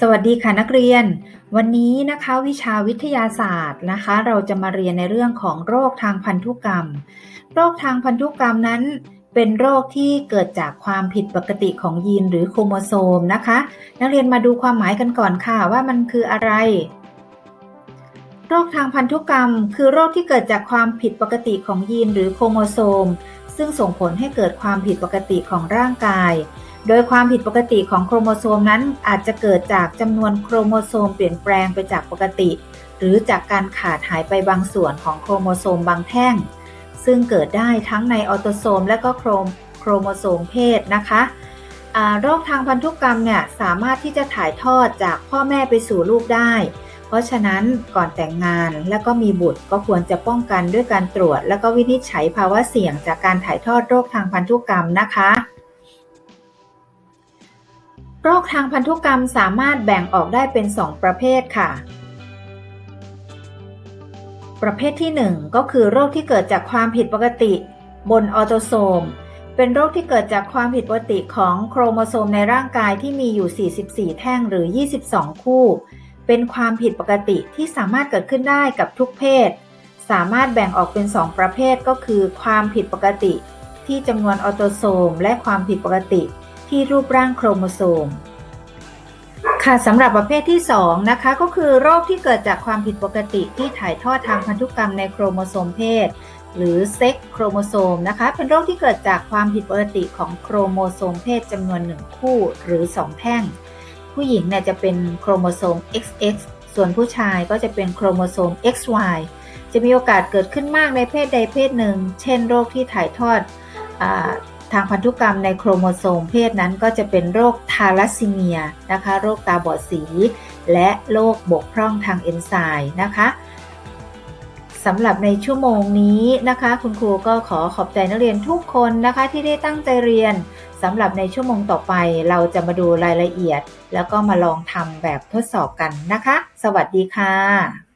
สวัสดีค่ะนักเรียน วันนี้นะคะวิชาวิทยาศาสตร์นะคะ เราจะมาเรียนในเรื่องของโรคทางพันธุกรรม โรคทางพันธุกรรมนั้น เป็นโรคที่เกิดจากความผิดปกติของยีนหรือโครโมโซมนะคะ นักเรียนมาดูความหมายกันก่อนค่ะว่ามันคืออะไร โรคทางพันธุกรรม คือโรคที่เกิดจากความผิดปกติของยีนหรือโครโมโซม ซึ่งส่งผลให้เกิดความผิดปกติของร่างกาย โดยความผิดปกติของโครโมโซมนั้นอาจจะเกิดจากจำนวนโครโมโซมเปลี่ยนแปลงไปจากปกติ หรือจากการขาดหายไปบางส่วนของโครโมโซมบางแท่ง ซึ่งเกิดได้ทั้งในออโตโซมและก็โครโครโมโซมเพศนะคะโรคทางพันธุกรรมเนี่ยสามารถที่จะถ่ายทอดจากพ่อแม่ไปสู่ลูกได้ เพราะฉะนั้นก่อนแต่งงานและก็มีบุตรก็ควรจะป้องกันด้วยการตรวจ และก็วินิจฉัยภาวะเสี่ยงจากการถ่ายทอดโรคทางพันธุกรรมนะคะ โรคทางพันธุกรรมสามารถแบ่งออกได้เป็น 2 ประเภทค่ะ ประเภทที่ 1 ก็คือโรคที่เกิดจากความผิดปกติ บนออโตโซม เป็นโรคที่เกิดจากความผิดปกติของโครโมโซมในร่างกายที่มีอยู่ 44 แท่งหรือ 22 คู่ เป็นความผิดปกติที่สามารถเกิดขึ้นได้กับทุกเพศ สามารถแบ่งออกเป็น 2 ประเภทก็คือ ความผิดปกติ ที่จำนวนออโตโซม และความผิดปกติ ที่รูปร่างโครโมโซม ค่ะสำหรับประเภทที่ 2 นะคะ ก็คือโรคที่เกิดจากความผิดปกติที่ถ่ายทอดทางพันธุกรรมในโครโมโซมเพศ หรือเซ็กโครโมโซมนะคะ เป็นโรคที่เกิดจากความผิดปกติของโครโมโซมเพศจำนวน1คู่หรือ 2 แท่ง ผู้หญิงเนี่ยจะเป็นโครโมโซม XX ส่วนผู้ชายก็จะเป็นโครโมโซม XY จะมีโอกาสเกิดขึ้นมากในเพศใดเพศหนึ่ง เช่นโรคที่ถ่ายทอดอ ทางพันธุกรรมในโครโมโซมเพศนั้นก็จะเป็นโรคทาลัสซีเมียนะคะ โรคตาบอดสี และโรคบกพร่องทางเอนไซม์นะคะสำหรับในชั่วโมงนี้นะคะ คุณครูก็ขอขอบใจนักเรียนทุกคนนะคะที่ได้ตั้งใจเรียนสำหรับในชั่วโมงต่อไปเราจะมาดูรายละเอียด แล้วก็มาลองทำแบบทดสอบกันนะคะ สวัสดีค่ะ